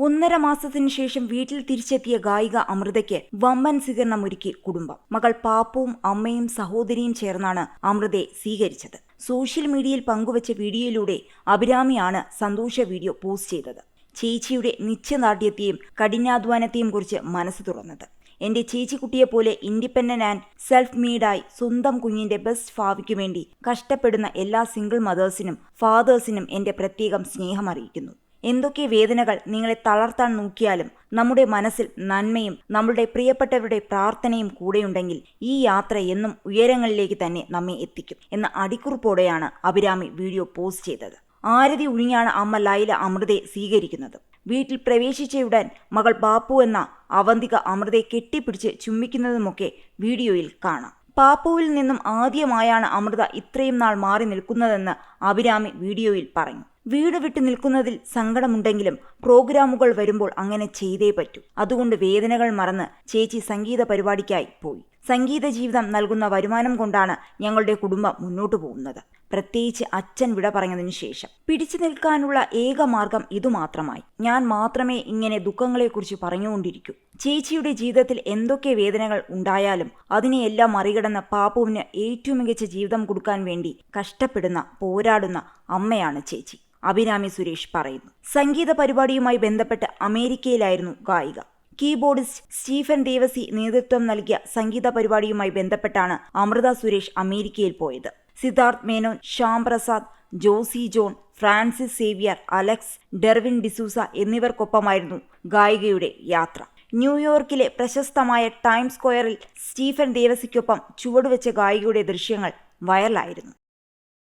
ഒന്നര മാസത്തിനു ശേഷം വീട്ടിൽ തിരിച്ചെത്തിയ ഗായിക അമൃതയ്ക്ക് വമ്പൻ സ്വീകരണമൊരുക്കി കുടുംബം. മകൾ പാപ്പുവും അമ്മയും സഹോദരിയും ചേർന്നാണ് അമൃതയെ സ്വീകരിച്ചത്. സോഷ്യൽ മീഡിയയിൽ പങ്കുവച്ച വീഡിയോയിലൂടെ അഭിരാമിയാണ് സന്തോഷ വീഡിയോ പോസ്റ്റ് ചെയ്തത്. ചേച്ചിയുടെ നിശ്ചയദാർഢ്യത്തെയും കഠിനാധ്വാനത്തെയും കുറിച്ച് മനസ്സ് തുറന്നത്. എന്റെ ചേച്ചിക്കുട്ടിയെപ്പോലെ ഇൻഡിപെൻഡന്റ് ആൻഡ് സെൽഫ് മെയ്ഡായി സ്വന്തം കുഞ്ഞിന്റെ ബെസ്റ്റ് ഭാവിക്കു വേണ്ടി കഷ്ടപ്പെടുന്ന എല്ലാ സിംഗിൾ മദേഴ്സിനും ഫാദേഴ്സിനും എന്റെ പ്രത്യേകം സ്നേഹം അറിയിക്കുന്നു. എന്തൊക്കെ വേദനകൾ നിങ്ങളെ തളർത്താൻ നോക്കിയാലും നമ്മുടെ മനസ്സിൽ നന്മയും നമ്മളുടെ പ്രിയപ്പെട്ടവരുടെ പ്രാർത്ഥനയും കൂടെയുണ്ടെങ്കിൽ ഈ യാത്ര എന്നും ഉയരങ്ങളിലേക്ക് തന്നെ നമ്മെ എത്തിക്കും എന്ന അടിക്കുറിപ്പോടെയാണ് അഭിരാമി വീഡിയോ പോസ്റ്റ് ചെയ്തത്. ആരതി ഉഴിഞ്ഞാണ് അമ്മ ലൈല അമൃതയെ സ്വീകരിക്കുന്നത്. വീട്ടിൽ പ്രവേശിച്ചയുടൻ മകൾ ബാപ്പു എന്ന അവന്തിക അമൃതയെ കെട്ടിപ്പിടിച്ച് ചുംബിക്കുന്നതുമൊക്കെ വീഡിയോയിൽ കാണാം. പാപ്പുവിൽ നിന്നും ആദ്യമായാണ് അമൃത ഇത്രയും നാൾ മാറി നിൽക്കുന്നതെന്ന് അഭിരാമി വീഡിയോയിൽ പറഞ്ഞു. വീട് വിട്ടു നിൽക്കുന്നതിൽ സങ്കടമുണ്ടെങ്കിലും പ്രോഗ്രാമുകൾ വരുമ്പോൾ അങ്ങനെ ചെയ്തേ പറ്റൂ. അതുകൊണ്ട് വേദനകൾ മറന്ന് ചേച്ചി സംഗീത പരിപാടിക്കായി പോയി. സംഗീത ജീവിതം നൽകുന്ന വരുമാനം കൊണ്ടാണ് ഞങ്ങളുടെ കുടുംബം മുന്നോട്ടു പോകുന്നത്. പ്രത്യേകിച്ച് അച്ഛൻ വിട പറഞ്ഞതിനു ശേഷം. പിടിച്ചു നിൽക്കാനുള്ള ഏക മാർഗം ഇതുമാത്രമായി. ഞാൻ മാത്രമേ ഇങ്ങനെ ദുഃഖങ്ങളെക്കുറിച്ച് പറഞ്ഞുകൊണ്ടിരിക്കൂ. ചേച്ചിയുടെ ജീവിതത്തിൽ എന്തൊക്കെ വേദനകൾ ഉണ്ടായാലും അതിനെയെല്ലാം മറികടന്ന പാപ്പുവിന് ഏറ്റവും മികച്ച ജീവിതം കൊടുക്കാൻ വേണ്ടി കഷ്ടപ്പെടുന്ന പോരാടുന്ന അമ്മയാണ് ചേച്ചി. അഭിരാമി സുരേഷ് പറയുന്നു. സംഗീത പരിപാടിയുമായി ബന്ധപ്പെട്ട് അമേരിക്കയിലായിരുന്നു ഗായിക. കീബോർഡിസ്റ്റ് സ്റ്റീഫൻ ദേവസി നേതൃത്വം നൽകിയ സംഗീത പരിപാടിയുമായി ബന്ധപ്പെട്ടാണ് അമൃത സുരേഷ് അമേരിക്കയിൽ പോയത്. Siddharth Menon Shyam Prasad Josy John Francis Xavier Alex ഡെർവിൻ D'Souza എന്നിവർക്കൊപ്പമായിരുന്നു ഗായികയുടെ യാത്ര. ന്യൂയോർക്കിലെ പ്രശസ്തമായ ടൈം സ്ക്വയറിൽ സ്റ്റീഫൻ ദേവസിക്കൊപ്പം ചുവടുവെച്ച ഗായികയുടെ ദൃശ്യങ്ങൾ വൈറലായിരുന്നു.